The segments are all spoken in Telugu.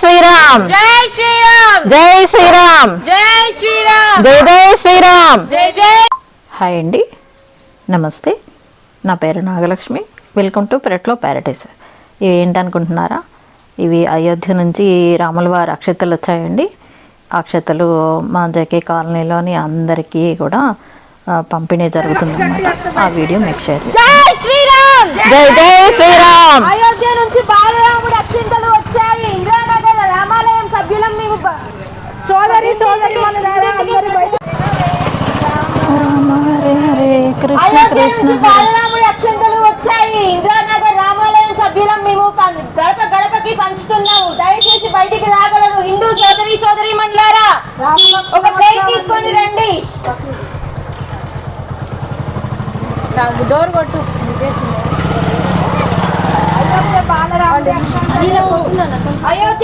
శ్రీరామ్. జై శ్రీరామ్. జై శ్రీరామ్. జై శ్రీరామ్. జై జై శ్రీరామ్. జై జై. హాయ్ అండి. నమస్తే. నా పేరు నాగలక్ష్మి. వెల్కమ్ టు పెరట్లో ప్యారడైస్ ఇవి ఏంటనుకుంటున్నారా? ఇవి అయోధ్య నుంచి రాముల వారి అక్షతలు వచ్చాయండి. అక్షతలు మా జకే కాలనీలోని అందరికీ కూడా పంపిణీ జరుగుతుందన్నమాట. ఆ వీడియో మీకు షేర్ చేస్తాను. జై శ్రీరామ్. జై జై శ్రీరామ్. అయోధ్య నుంచి బాలరాముడు రామాలయం సభ్యులం మేము సోదరి సోదరి రామ హరే హరే కృష్ణ బాలరాముడి అత్యంతలు వచ్చాయి. ఇంద్రానగర్ రామాలయం సభ్యులం మేము పం- గడప గడపకి పంచుతున్నాము. దయచేసి బయటికి రాగలరు. హిందూ సోదరి సోదరి మండలారా ఒక ప్లేట్ తీసుకొని రండి. డోర్ కొట్టు. అయోధ్య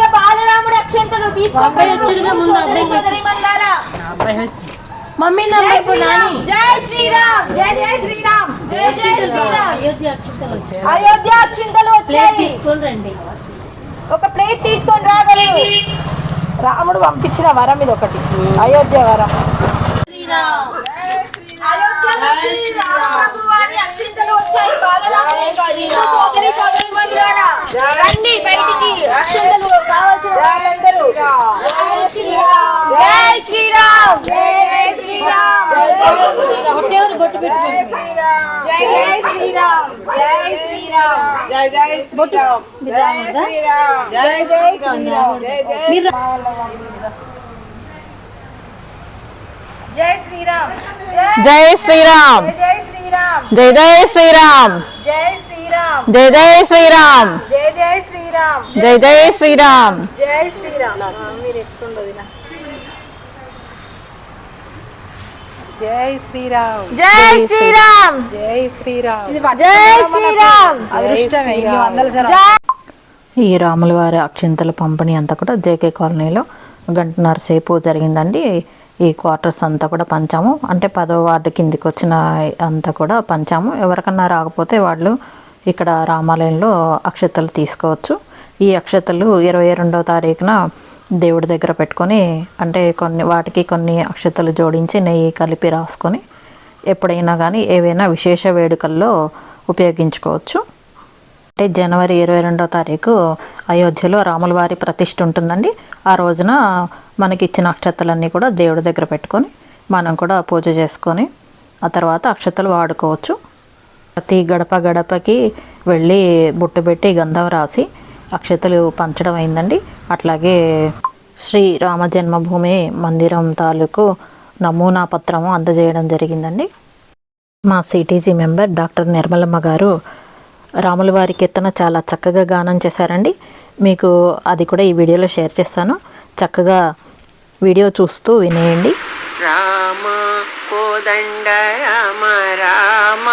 మమ్మీ నంబర్ శ్రీరామ్ జై శ్రీరామ్ జై జై శ్రీరామ్ జై జై శ్రీరామ్. అయోధ్య అక్షతలు వచ్చాయి. అయోధ్య అత్యంతలు ప్లేట్ వచ్చాయి. తీసుకొని రండి. ఒక ప్లేట్ తీసుకొని రాగలరు రాముడు పంపించిన వరం ఇది ఒకటి అయోధ్య వరం. అయోధ్య రండి బయటికి అక్షింతలు కావాల్సిన వాళ్ళందరూ. జై శ్రీరామ్. జై శ్రీరామ్ బొట్టేవారు బొట్టు పెట్టుకోండి జై జై శ్రీరామ్. జై శ్రీరామ్. జై జై శ్రీరామ్. జై శ్రీరామ్ జై జై శ్రీరామ్. జై జై జై శ్రీరామ్ జై శ్రీరామ్ జై శ్రీరామ్ జై జై శ్రీరామ్ జై శ్రీరామ్ జై జై శ్రీరామ్ జై జై శ్రీరామ్ జై జై శ్రీరామ్ జై శ్రీరామ్ మీరు జై శ్రీరామ్ జై శ్రీరామ్ జై శ్రీరామ్ జై శ్రీరామ్ ఈ రాముల వారి అక్షింతల పంపిణీ అంతా కూడా జేకే కాలనీలో గంటన్నర సేపు జరిగిందండి ఈ క్వార్టర్స్ అంతా కూడా పంచాము. అంటే పదో వార్డు కిందికి వచ్చిన అంతా కూడా పంచాము. ఎవరికన్నా రాకపోతే వాళ్ళు ఇక్కడ రామాలయంలో అక్షతలు తీసుకోవచ్చు. ఈ అక్షతలు ఇరవై రెండవ తారీఖున దేవుడి దగ్గర పెట్టుకొని అంటే కొన్ని వాటికి కొన్ని అక్షతలు జోడించి నెయ్యి కలిపి రాసుకొని ఎప్పుడైనా కానీ ఏవైనా విశేష వేడుకల్లో ఉపయోగించుకోవచ్చు. అంటే జనవరి ఇరవై రెండో తారీఖు అయోధ్యలో రాములవారి ప్రతిష్ఠ ఉంటుందండి. ఆ రోజున మనకి ఇచ్చిన అక్షతలన్నీ కూడా దేవుడి దగ్గర పెట్టుకొని మనం కూడా పూజ చేసుకొని ఆ తర్వాత అక్షతలు వాడుకోవచ్చు. ప్రతి గడప గడపకి వెళ్ళి బుట్టు పెట్టి గంధం రాసి అక్షతలు పంచడం అయిందండి. అట్లాగే శ్రీ రామ జన్మభూమి మందిరం తాలూకు నమూనా పత్రము అందజేయడం జరిగిందండి. మా CTG member doctor Nirmalamma garu రాముల వారి కీర్తన చాలా చక్కగా గానం చేశారండి. మీకు అది కూడా ఈ వీడియోలో షేర్ చేస్తాను. చక్కగా వీడియో చూస్తూ వినేయండి. రామ కోదండ రామ రామ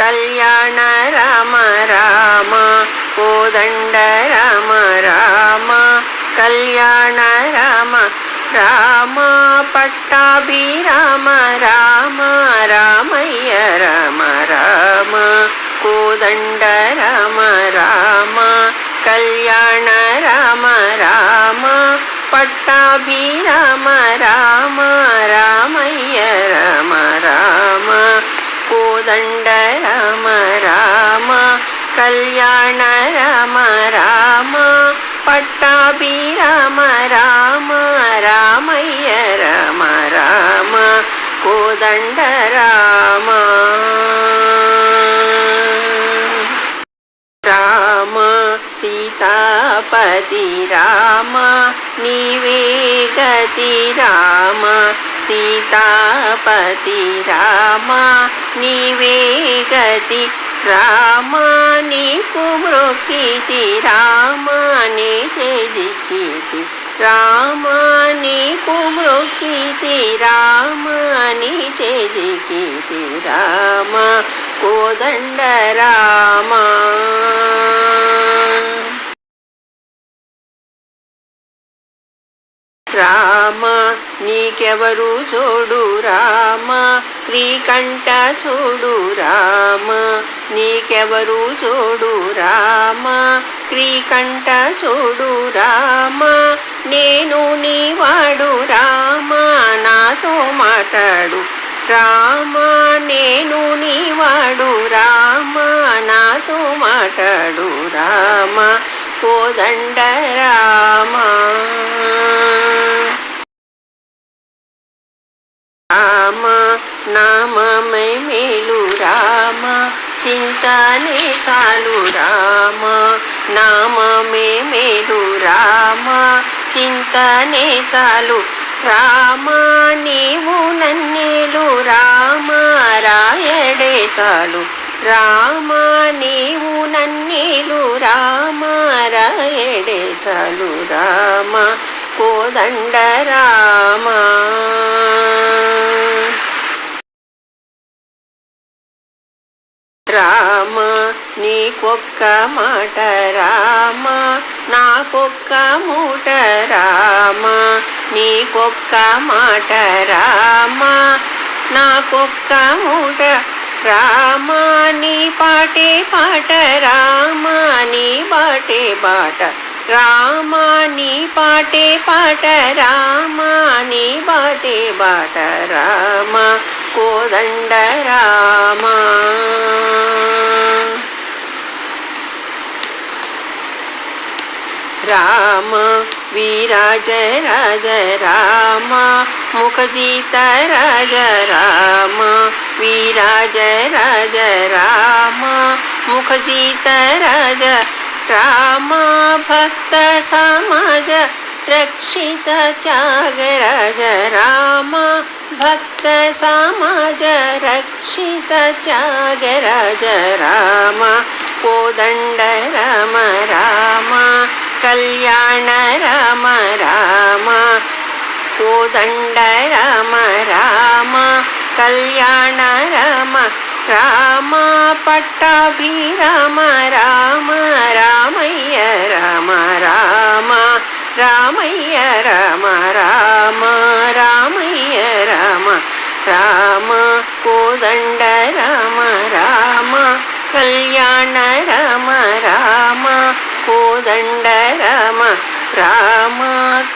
కళ్యాణ రామ రామ కోదండ రామ రామ కళ్యాణ రామ రామ పట్టాభిరామ రామ రామయ్య రామ రామ కోదండ రామ రామ కళ్యాణ రామ రామ పట్టాభిరామ రామ రామయ్య రామ రామ కోదండ రామ రామ కళ్యాణ రామ రామ పట్టాభిరామ రామ రామయ్య రామ రామ కోదండ రామ రామ గతి రామ నీవే గతి రామ సీతాపతి రామ నీవే గతి రామ నీకు మృకితి రామ నీ చెదికితి రామ నీకు మృకితి రామ నీ చెదికితి రామ కోదండ రామ రామ నీకెవరు చూడు రామ? శ్రీకంఠ చూడు రామ నీకెవరు చూడు రామ? క్రీకంఠ చూడు రామ నేను నీవాడు రామ నాతో మాట్లాడు రామ నేను నీవాడు రామ నాతో మాట్లాడు రామ కోదండ రామ రామ నామమే మేలు రామ చింతనే చాలు రామ. నామమే మేలు రామ చింతనే చాలు రామ. నీవు నన్నేలు రామ రాయడే చాలు రామ. నీవు నన్నేలు రామ రాయడే చాలు రామ. కోదండరామా. రామ నీకొక్క మాట రామ నాకొక్క మూట రామ నీకొక్క మాట రామ నాకొక్క మూట రామ నీ పాటే పాట రామ నీ బాటే బాట రామ నీ పాటే పాట రామ నీ బాటే బాట రామ కోదండ రామ. రామ వీరాజ రాజ రామ ముఖజీత రాజ రామ వీరాజ రాజ రామ ముఖజీత రాజ राम भक्त सामाज रग राज राम भक्त राम कोदण्ड राम राम कल्याण राम राम कोदण्ड राम राम कल्याण राम కోదండ రామ రామ కళ్యాణ రామ రామ పట్టాభిరామ రామ రామయ్య రామ రామ రామయ్య రామ రామ రామయ్య రామ రామ కోదండ రామ రామ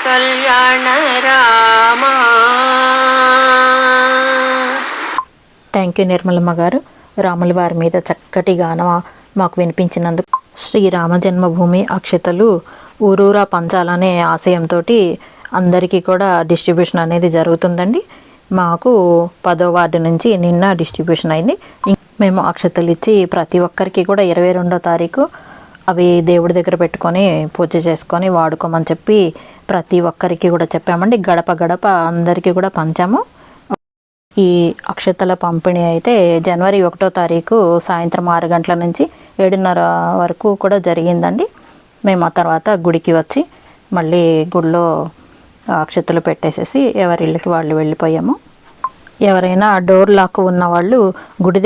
కళ్యాణ రామ రామ థ్యాంక్ యూ నిర్మలమ్మ గారు. రాముల వారి మీద చక్కటి గానం మాకు వినిపించినందుకు శ్రీరామ జన్మభూమి అక్షతలు ఊరూరా పంచాలనే ఆశయంతో అందరికీ కూడా డిస్ట్రిబ్యూషన్ అనేది జరుగుతుందండి. మాకు పదో వార్డు నుంచి నిన్న డిస్ట్రిబ్యూషన్ అయింది. మేము అక్షతలు ఇచ్చి ప్రతి ఒక్కరికి కూడా ఇరవై రెండో తారీఖు అవి దేవుడి దగ్గర పెట్టుకొని పూజ చేసుకొని వాడుకోమని చెప్పి ప్రతి ఒక్కరికి కూడా చెప్పామండి. గడప గడప అందరికీ కూడా పంచాము. ఈ అక్షతల పంపిణీ అయితే జనవరి ఒకటో తారీఖు సాయంత్రం ఆరు గంటల నుంచి ఏడున్నర వరకు కూడా జరిగిందండి. మేము ఆ తర్వాత గుడికి వచ్చి మళ్ళీ గుడిలో అక్షతలు పెట్టేసేసి ఎవరి ఇళ్ళకి వాళ్ళు వెళ్ళిపోయాము. ఎవరైనా డోర్ లాక్ ఉన్న వాళ్ళు గుడి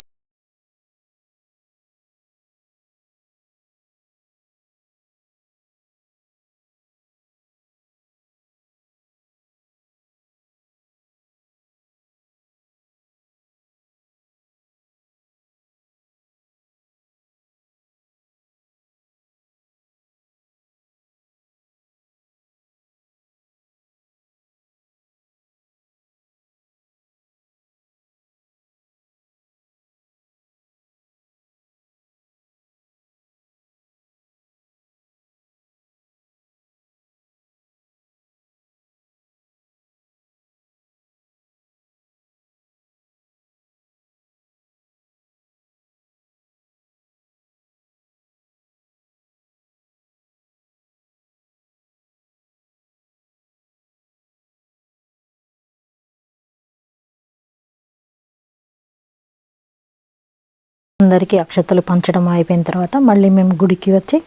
అందరికీ అక్షతలు పంచడం అయిపోయిన తర్వాత మళ్ళీ మేము గుడికి వచ్చి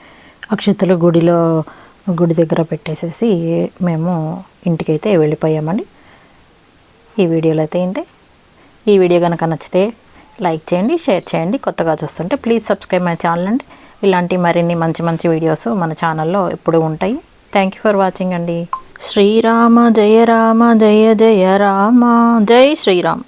అక్షతలు గుడిలో గుడి దగ్గర పెట్టేసేసి మేము ఇంటికైతే వెళ్ళిపోయామండి. ఈ వీడియోలో అయితే ఏంటి ఈ వీడియో కనుక నచ్చితే లైక్ చేయండి షేర్ చేయండి. కొత్తగా చూస్తుంటే ప్లీజ్ సబ్స్క్రైబ్ మై ఛానల్ అండి. ఇలాంటి మరిన్ని మంచి మంచి వీడియోస్ మన ఛానల్లో ఎప్పుడూ ఉంటాయి. థ్యాంక్ యూ ఫర్ వాచింగ్ అండి. శ్రీరామ జయ రామ జయ జయ రామ. జై శ్రీరామ్.